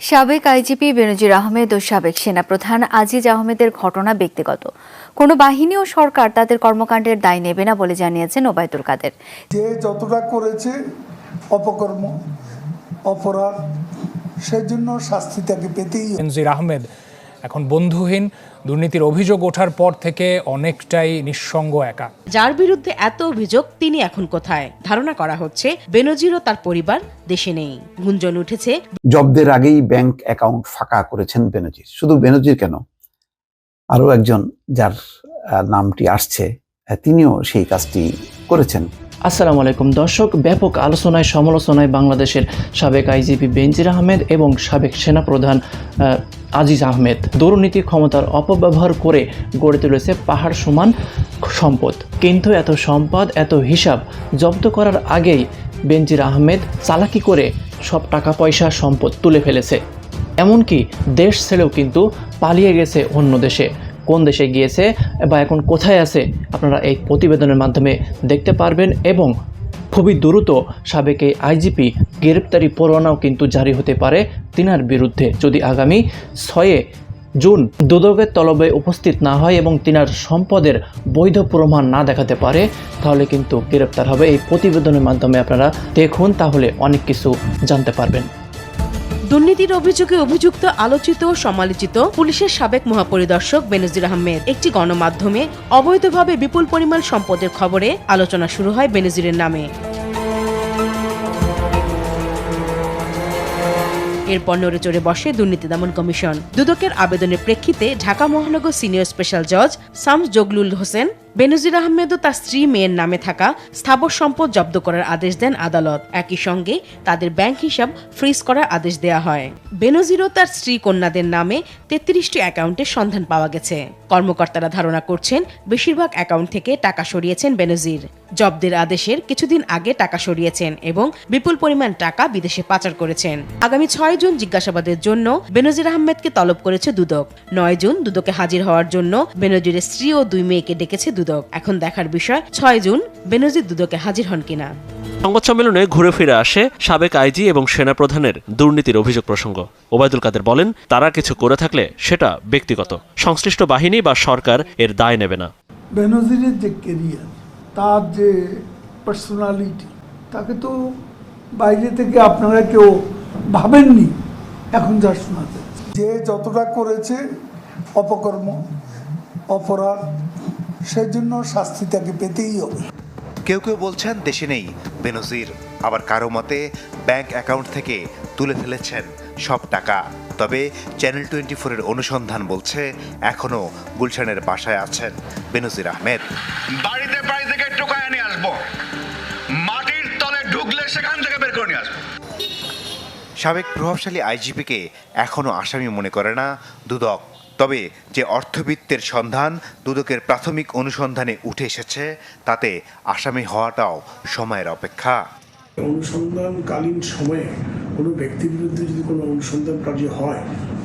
সাবেক আইজিপি বেনজির আহমেদ ও সাবেক সেনাপ্রধান আজিজ আহমেদের ঘটনা ব্যক্তিগত। কোনো বাহিনী ও সরকার তাদের কর্মকাণ্ডের দায় নেবে না বলে জানিয়েছেন ওবায়দুল কাদের। যে যতটা করেছে অপকর্ম অপরাধ সেজন্য শাস্তি তাকে পেতেই বেনজির আহমেদ এখন বন্ধুহীন দুর্নীতির অভিযোগ ওঠার পর থেকে অনেকটাই নিঃসঙ্গ একা। যার বিরুদ্ধে এত অভিযোগ তিনি এখন কোথায়? ধারণা করা হচ্ছে বেনজির ও তার পরিবার দেশে নেই। গুঞ্জন উঠেছে। জব্দের আগেই ব্যাংক অ্যাকাউন্ট ফাঁকা করেছেন বেনজির। শুধু বেনজির কেন? আরও একজন যার আহ, নামটি আসছে তিনিও সেই কাজটি করেছেন। আসসালামু আলাইকুম, দর্শক। ব্যাপক আলোচনায়, সমালোচনায় বাংলাদেশের সাবেক আইজিপি বেনজির আহমেদ এবং সাবেক সেনাপ্রধান আজিজ আহমেদ। দুর্নীতি ক্ষমতার অপব্যবহার করে গড়ে তুলেছে পাহাড় সমান সম্পদ। কিন্তু এত সম্পদ, এত হিসাব জব্দ করার আগেই বেনজির আহমেদ চালাকি করে সব টাকা পয়সা সম্পদ তুলে ফেলেছে। এমনকি দেশ ছেড়েও কিন্তু পালিয়ে গেছে অন্য দেশে। কোন দেশে গিয়েছে বা এখন কোথায় আছে, আপনারা এই প্রতিবেদনের মাধ্যমে দেখতে পারবেন এবং খুবই দ্রুত সাবেক এই আইজিপি গ্রেপ্তারি পরোয়ানাও কিন্তু জারি হতে পারে তিনার বিরুদ্ধে। যদি আগামী ছয়ে জুন দুদকের তলবে উপস্থিত না হয় এবং তিনার সম্পদের বৈধ প্রমাণ না দেখাতে পারে, তাহলে কিন্তু গ্রেপ্তার হবে। এই প্রতিবেদনের মাধ্যমে আপনারা দেখুন, তাহলে অনেক কিছু জানতে পারবেন। দুর্নীতির অভিযোগে অভিযুক্ত আলোচিত ও সমালোচিত পুলিশের সাবেক মহাপরিদর্শক বেনজির আহমেদ। একটি গণমাধ্যমে অবৈধভাবে বিপুল পরিমাণ সম্পদের খবরে আলোচনা শুরু হয় বেনজিরের নামে। এরপর নড়ে চড়ে বসে দুর্নীতি দমন কমিশন। দুদকের আবেদনের প্রেক্ষিতে ঢাকা মহানগর সিনিয়র স্পেশাল জজ শামস জগলুল হোসেন বেনজির আহমেদ ও তার স্ত্রী মেয়ের নামে থাকা স্থাবর সম্পদ জব্দ করার আদেশ দেন আদালত। একই সঙ্গে তাদের ব্যাংক হিসাব ফ্রিজ করার আদেশ দেয়া হয়। বেনজির ও তার স্ত্রী কন্যাদের নামে তেত্রিশটি অ্যাকাউন্টের সন্ধান পাওয়া গেছে। কর্মকর্তারা ধারণা করছেন, বেশিরভাগ অ্যাকাউন্ট থেকে টাকা সরিয়েছেন বেনজির। জব্দের আদেশের কিছুদিন আগে টাকা সরিয়েছেন এবং বিপুল পরিমাণ টাকা বিদেশে পাচার করেছেন। আগামী ছয় জুন জিজ্ঞাসাবাদের জন্য বেনজির আহমেদকে তলব করেছে দুদক। নয় জুন দুদকে হাজির হওয়ার জন্য বেনজিরের স্ত্রী ও দুই মেয়েকে ডেকেছে দুদক। এখন দেখার বিষয় ছয় জুন বেনজির দুদকে হাজির হন কিনা। সংবাদ সম্মেলনে ঘুরে ফিরে আসে সাবেক আইজি এবং সেনাপ্রধানের দুর্নীতির অভিযোগ প্রসঙ্গ। ওবায়দুল কাদের বলেন তারা কিছু করে থাকলে সেটা ব্যক্তিগত। সংশ্লিষ্ট বাহিনী বা সরকার এর দায় নেবে না। বেনজিরের যে কেরিয়ার তার যে পার্সোনালিটি তাকে তো বাইরে থেকে আপনারা কেউ ভাবেননি। এখন যা শোনা যে যতটা করেছে অপকর্ম অপরাধ সেজন্য শাস্তি তাকে পেতেই হবে। কেউ কেউ বলছেন দেশে নেই। বেনজির আবার কারও মতে ব্যাংক অ্যাকাউন্ট থেকে তুলে ফেলেছেন সব টাকা। তবে চ্যানেল টোয়েন্টি ফোরের অনুসন্ধান বলছে এখনও গুলশানের বাসায় আছেন বেনজির আহমেদ। বাড়িতে বাড়ি থেকে টোকায় নিয়ে আসব। মাটির তলে ঢুকলে সেখান থেকে বের করে নিয়ে আসব। সাবেক প্রভাবশালী আইজিপিকে এখনও আসামি মনে করে না দুদক। তবে যে অর্থবিত্তের সন্ধান দুদকের প্রাথমিক অনুসন্ধানে উঠে এসেছে, তাতে আসামি হওয়াটাও সময়ের অপেক্ষা। অনুসন্ধানকালীন সময়ে কোনো ব্যক্তির বিরুদ্ধে যদি কোনো অনুসন্ধান কার্য হয়,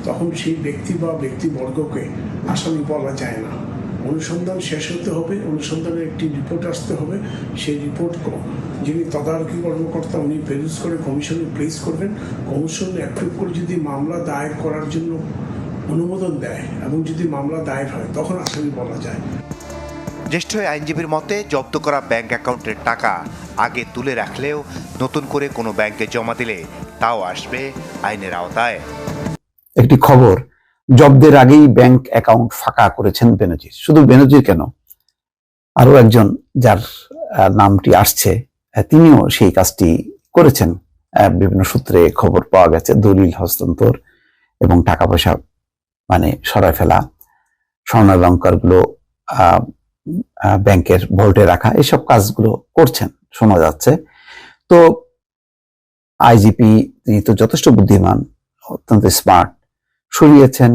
তখন সেই ব্যক্তি বা ব্যক্তিবর্গকে আসামি বলা যায় না। অনুসন্ধান শেষ হতে হবে অনুসন্ধানের একটি রিপোর্ট আসতে হবে। সেই রিপোর্ট যিনি তদারকি কর্মকর্তা, উনি পেরুজ করে কমিশনে প্লেস করবেন। কমিশন অ্যাপ্রুভ করে যদি মামলা দায়ের করার জন্য অনুমোদন দেয় এবং যদি মামলা দায়ের হয় তখন আসামি বলা যায়। জ্যেষ্ঠ আইনজীবীর মতে জব্দ করা ব্যাংক অ্যাকাউন্টের টাকা আগে তুলে রাখলেও নতুন করে কোনো ব্যাংকে জমা দিলে তাও আসবে আইনের আওতায়। একটি খবর জব্দের আগেই ব্যাংক অ্যাকাউন্ট ফাঁকা করেছেন বেনজির। শুধু বেনজির কেন? আরও একজন যার নামটি আসছে তিনিও সেই কাজটি করেছেন। বিভিন্ন সূত্রে খবর পাওয়া গেছে দলিল হস্তান্তর এবং টাকা পয়সা মানে সরায় ফেলা স্বর্ণালঙ্কারগুলো ব্যাংকের ভোল্টে রাখা, এসব কাজগুলো করছেন, শোনা যাচ্ছে। তো আইজিপি তিনি তো যথেষ্ট বুদ্ধিমান, অত্যন্ত স্মার্ট, সরিয়েছেন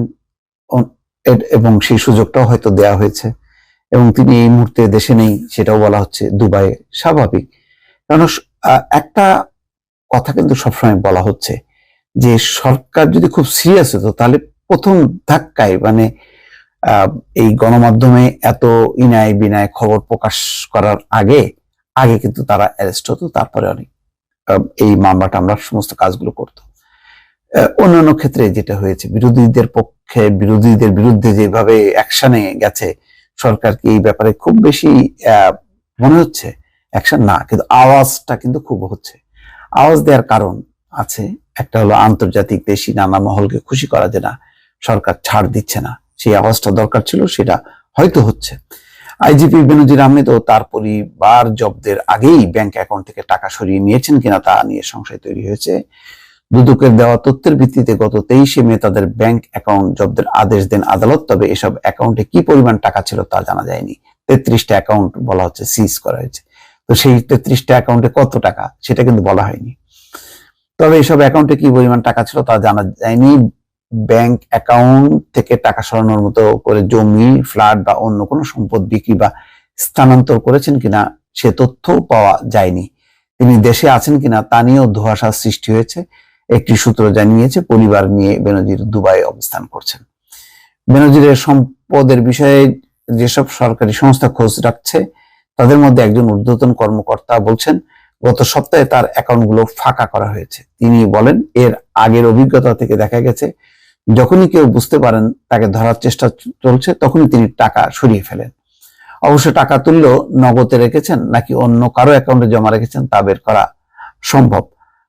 এবং সেই সুযোগটাও হয়তো দেয়া হয়েছে। এবং তিনি এই মুহূর্তে দেশে নেই, সেটাও বলা হচ্ছে দুবাই স্বাভাবিক। কারণ একটা কথা কিন্তু সবসময় বলা হচ্ছে যে, সরকার যদি খুব সিরিয়াস হতো, তাহলে প্রথম ধাক্কায় মানে এই গণমাধ্যমে এত ইনায় বিনায় খবর প্রকাশ করার আগে আগে কিন্তু তারা অ্যারেস্ট হতো, তারপরে অনেক এই মামলা টামলার সমস্ত কাজগুলো করতো অন্যান্য ক্ষেত্রে যেটা হয়েছে, বিরোধীদের পক্ষে, বিরোধীদের বিরুদ্ধে যেভাবে অ্যাকশনে গেছে, সরকার কি এই ব্যাপারে খুব বেশি মনে হচ্ছে? অ্যাকশন না, কিন্তু আওয়াজটা কিন্তু খুব হচ্ছে। আওয়াজ দেওয়ার কারণ আছে, একটা হলো আন্তর্জাতিক দেশি নানা মহলকে খুশি করা যে না সরকার ছাড় দিচ্ছে না। সেই আওয়াজটা দরকার ছিল, সেটা হয়তো হচ্ছে। আইজিপি বেনজির ও তার পরিবার জব্দের আগেই ব্যাংক অ্যাকাউন্ট থেকে টাকা সরিয়ে নিয়েছেন কিনা তা নিয়ে সংশয় তৈরি হয়েছে। দুদকের দেওয়া তথ্যের ভিত্তিতে গত তেইশে মে তাদের ব্যাংক অ্যাকাউন্ট জব্দের আদেশ দেন আদালত, তবে এসব অ্যাকাউন্টে কি পরিমাণ টাকা ছিল তা জানা যায়নি। তেত্রিশটা অ্যাকাউন্ট বলা হচ্ছে, সিজ করা হয়েছে। তো সেই তেত্রিশটা অ্যাকাউন্টে কত টাকা, সেটা কিন্তু বলা হয়নি। তবে এসব অ্যাকাউন্টে কি পরিমাণ টাকা ছিল তা জানা যায়নি। ব্যাংক অ্যাকাউন্ট থেকে টাকা সরানোর মতো করে জমি ফ্ল্যাট বা অন্য কোনো সম্পদ বিক্রি বা স্থানান্তর করেছেন কিনা সে তথ্যও পাওয়া যায়নি। তিনি দেশে আছেন কিনা তা নিয়েও ধোঁয়াশার সৃষ্টি হয়েছে। একটি সূত্র জানিয়েছে, পরিবার নিয়ে বেনজির দুবাই অবস্থান করছেন। বেনজিরের সম্পদের বিষয়ে যেসব সরকারি সংস্থা খোঁজ রাখছে, তাদের মধ্যে একজন ঊর্ধ্বতন কর্মকর্তা বলছেন, গত সপ্তাহে তার অ্যাকাউন্টগুলো ফাঁকা করা হয়েছে। তিনি বলেন, এর আগের অভিজ্ঞতা থেকে দেখা গেছে যখনই কেউ বুঝতে পারেন তাকে ধরার চেষ্টা চলছে, তখনই তিনি টাকা সরিয়ে ফেলেন। অবশ্য টাকা তুললেও নগদে রেখেছেন নাকি অন্য কারও অ্যাকাউন্টে জমা রেখেছেন তা বের করা সম্ভব।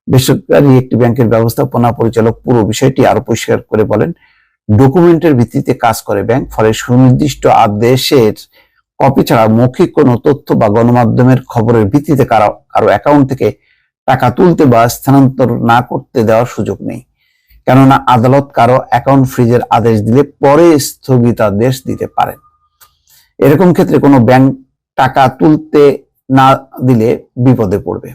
বেসরকারি একটি ব্যাংকের ব্যবস্থাপনা পরিচালক পুরো বিষয়টি আরও পরিষ্কার করে বলেন, ডকুমেন্টের ভিত্তিতে কাজ করে ব্যাংক, ফলে সুনির্দিষ্ট আদেশের কপি ছাড়া মৌখিক কোনো তথ্য বা গণমাধ্যমের খবরের ভিত্তিতে কারও কারও অ্যাকাউন্ট থেকে টাকা তুলতে বা স্থানান্তর না করতে দেওয়ার সুযোগ নেই। কেননা আদালত কারও অ্যাকাউন্ট ফ্রিজের আদেশ দিলে পরে স্থগিতাদেশ দিতে পারেন এরকম ক্ষেত্রে কোনো ব্যাংক টাকা তুলতে না দিলে বিপদে পড়বে।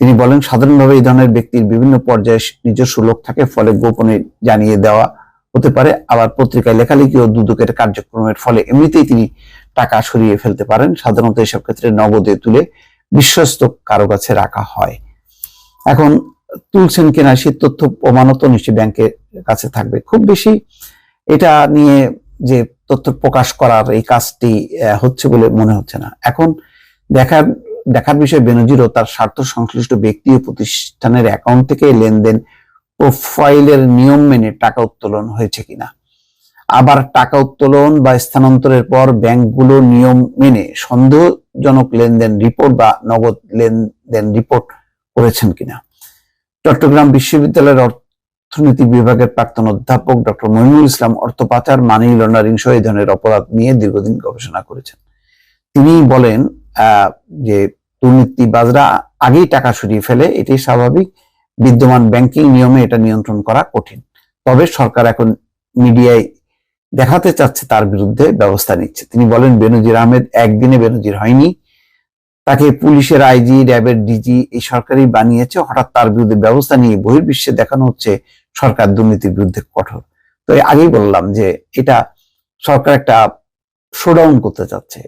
তিনি বলেন, সাধারণভাবে এই ধরনের ব্যক্তির বিভিন্ন পর্যায়ে নিজস্ব লোক থাকে, ফলে গোপনে জানিয়ে দেওয়া হতে পারে। আবার পত্রিকায় লেখালেখি ও দুদকের কার্যক্রমের ফলে এমনিতেই তিনি টাকা সরিয়ে ফেলতে পারেন। সাধারণত এসব ক্ষেত্রে নগদে তুলে বিশ্বস্ত কারও কাছে রাখা হয়। এখন তুলছেন কিনা সে তথ্য প্রমাণত নিশ্চয়ই ব্যাংকের কাছে থাকবে। খুব বেশি এটা নিয়ে যে তথ্য প্রকাশ করার এই কাজটি হচ্ছে বলে মনে হচ্ছে না। এখন দেখার দেখার বিষয় বেনজিরও তার স্বার্থ সংশ্লিষ্ট ব্যক্তি ও প্রতিষ্ঠানের অ্যাকাউন্ট থেকে লেনদেন প্রোফাইলের নিয়ম মেনে টাকা উত্তোলন হয়েছে কিনা। আবার টাকা উত্তোলন বা স্থানান্তরের পর ব্যাংকগুলো নিয়ম মেনে সন্দেহজনক লেনদেন রিপোর্ট বা নগদ লেনদেন রিপোর্ট করেছেন কিনা। চট্টগ্রাম বিশ্ববিদ্যালয়ের অর্থনীতি বিভাগের প্রাক্তন অধ্যাপক ডক্টর মহিনুল ইসলাম অর্থ পাচার মানি লন্ডারিং সহ এই ধরনের অপরাধ নিয়ে দীর্ঘদিন গবেষণা করেছেন। তিনি বলেন যে দুর্নীতিবাজরা আগেই টাকা সরিয়ে ফেলে এটি স্বাভাবিক। বিদ্যমান ব্যাংকিং নিয়মে এটা নিয়ন্ত্রণ করা কঠিন। তবে সরকার এখন মিডিয়ায় দেখাতে চাচ্ছে তার বিরুদ্ধে ব্যবস্থা নিচ্ছে। তিনি বলেন, বেনজির আহমেদ একদিনে বেনজির হয়নি। তাকে পুলিশের আইজি র্যাবের ডিজি এই সরকারই বানিয়েছে। হঠাৎ তার বিরুদ্ধে ব্যবস্থা নিয়ে বহির্বিশ্বে দেখানো হচ্ছে সরকার দুর্নীতির বিরুদ্ধে কঠোর। তো আগেই বললাম যে এটা সরকার একটা শোডাউন করতে চাচ্ছে।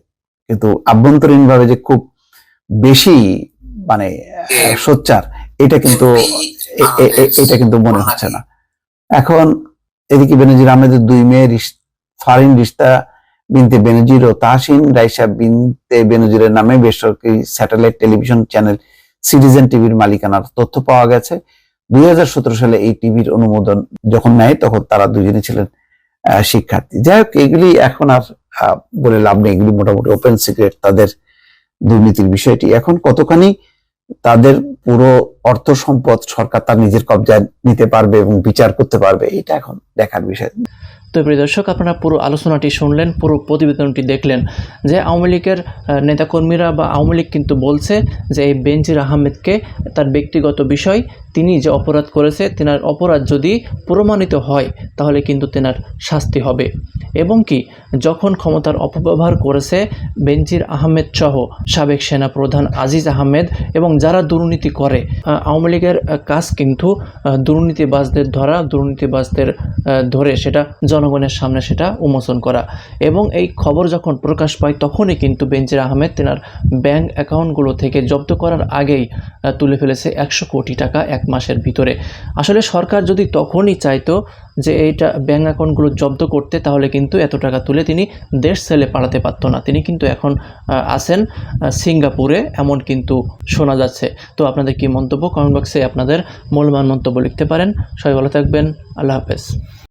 কিন্তু আভ্যন্তরীণভাবে যে খুব বেশি মানে আহ, সোচ্চার এটা কিন্তু এটা কিন্তু মনে হচ্ছে না। এখন এদিকে বেনজির আহমেদের দুই মেয়ে ফারিন রিস্তা বিনতে বেনজির ও তাহসিন রাইসা বিনতে বেনজিরের নামে বেসরকারি স্যাটেলাইট টেলিভিশন চ্যানেল সিটিজেন টিভির মালিকানার তথ্য পাওয়া গেছে। দুই হাজার সতেরো সালে এই টিভির অনুমোদন যখন নেয়, তখন তারা দুজনে ছিলেন শিক্ষার্থী। যাই হোক, এগুলি এখন আর বলে লাভ নেই। এগুলি মোটামুটি ওপেন সিক্রেট তাদের দুর্নীতির বিষয়টি। এখন কতখানি তাদের পুরো অর্থ সম্পদ সরকার তার নিজের কবজায় নিতে পারবে এবং বিচার করতে পারবে, এটা এখন দেখার বিষয়। তো প্রিয় দর্শক, আপনারা পুরো আলোচনাটি শুনলেন, পুরো প্রতিবেদনটি দেখলেন যে আওয়ামী লীগের নেতাকর্মীরা বা আওয়ামী লীগ কিন্তু বলছে যে এই বেনজির আহমেদকে তার ব্যক্তিগত বিষয় তিনি যে অপরাধ করেছে, তেনার অপরাধ যদি প্রমাণিত হয়, তাহলে কিন্তু তেনার শাস্তি হবে। এবং কি, যখন ক্ষমতার অপব্যবহার করেছে বেনজির আহমেদ সহ সাবেক সেনা প্রধান আজিজ আহমেদ এবং যারা দুর্নীতি করে আওয়ামী লীগের কাজ কিন্তু দুর্নীতিবাজদের ধরা, দুর্নীতিবাজদের ধরে সেটা জনগণের সামনে সেটা উন্মোচন করা। এবং এই খবর যখন প্রকাশ পায়, তখনই কিন্তু বেনজির আহমেদ তেনার ব্যাংক অ্যাকাউন্টগুলো থেকে জব্দ করার আগেই তুলে ফেলেছে একশো কোটি টাকা, এক মাসের ভিতরে। আসলে সরকার যদি তখনই চাইতো যে এইটা ব্যাঙ্ক অ্যাকাউন্টগুলো জব্দ করতে, তাহলে কিন্তু এত টাকা তুলে তিনি দেশ সেলে পাঠাতে পারতো না। তিনি কিন্তু এখন আছেন সিঙ্গাপুরে, এমন কিন্তু শোনা যাচ্ছে। তো আপনাদের কি মন্তব্য? কমেন্ট বক্সে আপনাদের মূল্যবান মন্তব্য লিখতে পারেন। সবাই ভালো থাকবেন। আল্লাহ হাফেজ।